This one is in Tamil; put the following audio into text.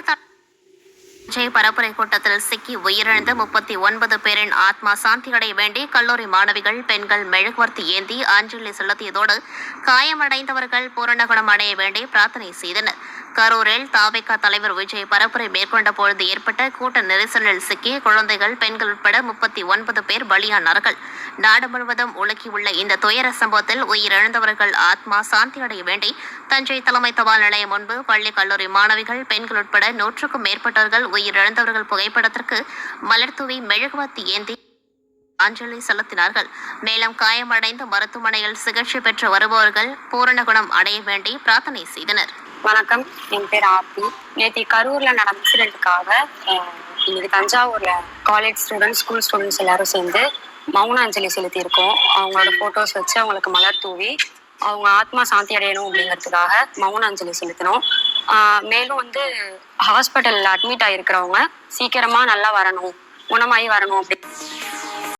தாவேக்கா விஜய் பரப்புரை கூட்டத்தில் சிக்கி உயிரிழந்த முப்பத்தி ஒன்பது பேரின் ஆத்மா சாந்தியடைய வேண்டி கல்லூரி மாணவிகள் பெண்கள் மெழுகுவர்த்தி ஏந்தி அஞ்சலி செலுத்தியதோடு காயமடைந்தவர்கள் பூரணகுணம் அடைய வேண்டி பிரார்த்தனை செய்தனர். கரூரில் தாவேகா தலைவர் விஜய் பரப்புரை மேற்கொண்ட பொழுது ஏற்பட்ட கூட்ட நெரிசலில் சிக்கி குழந்தைகள் பெண்கள் உட்பட முப்பத்தி ஒன்பது பேர் பலியானார்கள். நாடு முழுவதும் உலகியுள்ள இந்த துயர சம்பவத்தில் உயிரிழந்தவர்கள் ஆத்மா சாந்தி அடைய வேண்டி தஞ்சை தலைமை தபால் நிலையம் முன்பு பள்ளி கல்லூரி மாணவிகள் பெண்கள் உட்பட நூற்றுக்கும் மேற்பட்டவர்கள் உயிரிழந்தவர்கள் புகைப்படத்திற்கு மலர்தூவி மெழுகுவர்த்தி ஏந்தி அஞ்சலி செலுத்தினார்கள். மேலும் காயமடைந்து மருத்துவமனையில் சிகிச்சை பெற்று வருபவர்கள் பூரண குணம் அடைய வேண்டி பிரார்த்தனை செய்தனர். வணக்கம். என் பேர் ஆர்த்தி. நேற்று கரூர்ல நடந்த இன்சிடென்ட்டுக்காக இன்னைக்கு தஞ்சாவூர்ல காலேஜ் ஸ்டூடெண்ட்ஸ் ஸ்கூல் ஸ்டூடெண்ட்ஸ் எல்லாரும் சேர்ந்து மௌன அஞ்சலி செலுத்தியிருக்கோம். அவங்களோட போட்டோஸ் வச்சு அவங்களுக்கு மலர் தூவி அவங்க ஆத்மா சாந்தி அடையணும் அப்படிங்கிறதுக்காக மௌன அஞ்சலி செலுத்தினோம் மேலும் வந்து ஹாஸ்பிட்டலில் அட்மிட் ஆகிருக்கிறவங்க சீக்கிரமாக நல்லா வரணும் குணமாகி வரணும் அப்படி